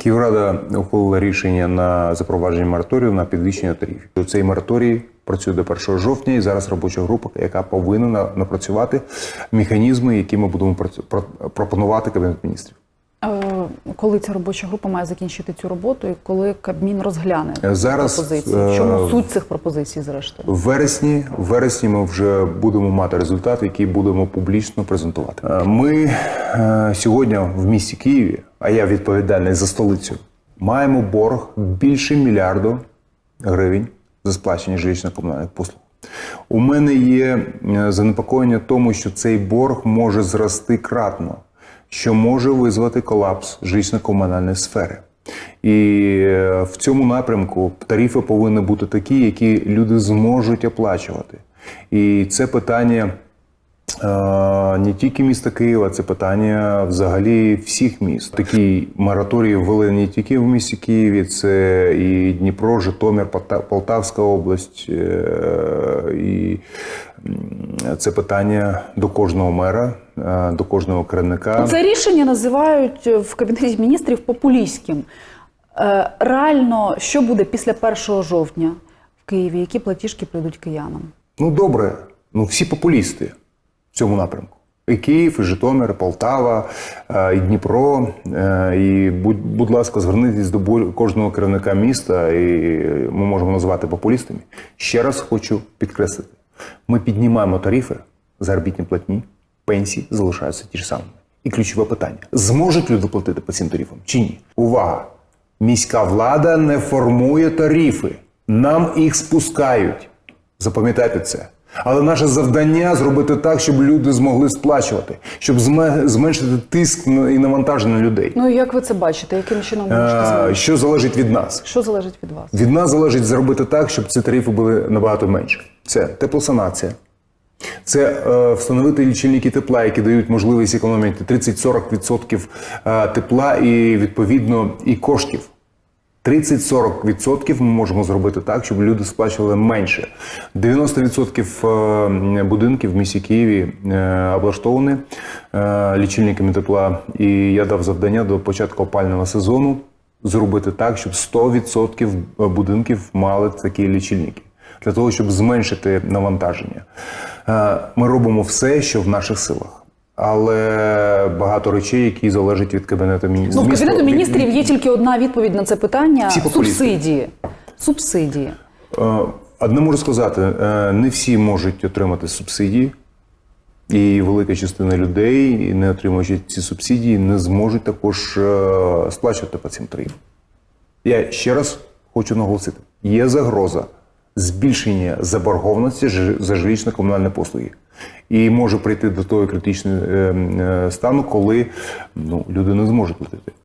Київрада ухвалила рішення на запровадження мораторію на підвищення тарифів. Цей мораторій працює до 1 жовтня, і зараз робоча група, яка повинна напрацювати механізми, які ми будемо пропонувати Кабінет міністрів. Е, Коли ця робоча група має закінчити цю роботу, і коли Кабмін розгляне Зараз, пропозиції? е, В чому суть цих пропозицій, зрештою? В вересні, в вересні ми вже будемо мати результат, який будемо публічно презентувати. Е, Ми е, сьогодні в місті Києві, а я відповідальний за столицю, маємо борг більше мільярду гривень за сплачення жилищно-комунальних послуг. У мене є е, занепокоєння тому, що цей борг може зрости кратно, що може визвати колапс жилищно-комунальної сфери. І е, в цьому напрямку тарифи повинні бути такі, які люди зможуть оплачувати. І це питання е, не тільки міста Києва, це питання взагалі всіх міст. Такі мораторії ввели не тільки в місті Києві, це і Дніпро, Житомир, Полтавська область. е, І це питання до кожного мера, до кожного керівника. Це рішення називають в кабінеті міністрів популістським. Е, Реально, що буде після 1 жовтня в Києві? Які платіжки прийдуть киянам? Ну добре, ну всі популісти в цьому напрямку. І Київ, і Житомир, і Полтава, е, і Дніпро. Е, І будь, будь ласка, звернитесь до кожного керівника міста, і ми можемо назвати популістами. Ще раз хочу підкреслити: ми піднімаємо тарифи, заробітні платні, пенсії залишаються ті ж самими. І ключове питання: зможуть люди платити по цим тарифам чи ні? Увага! Міська влада не формує тарифи, нам їх спускають. Запам'ятайте це. Але наше завдання зробити так, щоб люди змогли сплачувати, щоб зменшити тиск і навантаження на людей. Ну і як ви це бачите? Яким чином можете змінити? Що залежить від нас? Що залежить від вас? Від нас залежить зробити так, щоб ці тарифи були набагато менше. Це теплосанація, це е, встановити лічильники тепла, які дають можливість економити 30-40% е, тепла і відповідно і коштів. 30-40% ми можемо зробити так, щоб люди сплачували менше. 90% е, будинків в місті Києві облаштовані лічильниками тепла. І я дав завдання до початку опального сезону зробити так, щоб 100% будинків мали такі лічильники. Для того, щоб зменшити навантаження. Е, Ми робимо все, що в наших силах. Але багато речей, які залежать від кабінету міністрів. Ну, в кабінету міністрів є тільки одна відповідь на це питання: Всі субсидії. Субсидії. Е, Одне можу сказати, е, не всі можуть отримати субсидії, і велика частина людей, не отримуючи ці субсидії, не зможуть також сплачувати по цим тарифам. Я ще раз хочу наголосити: є загроза збільшення заборгованості за жилищно-комунальні послуги. І може прийти до того критичного е, е, стану, коли ну, люди не зможуть платити.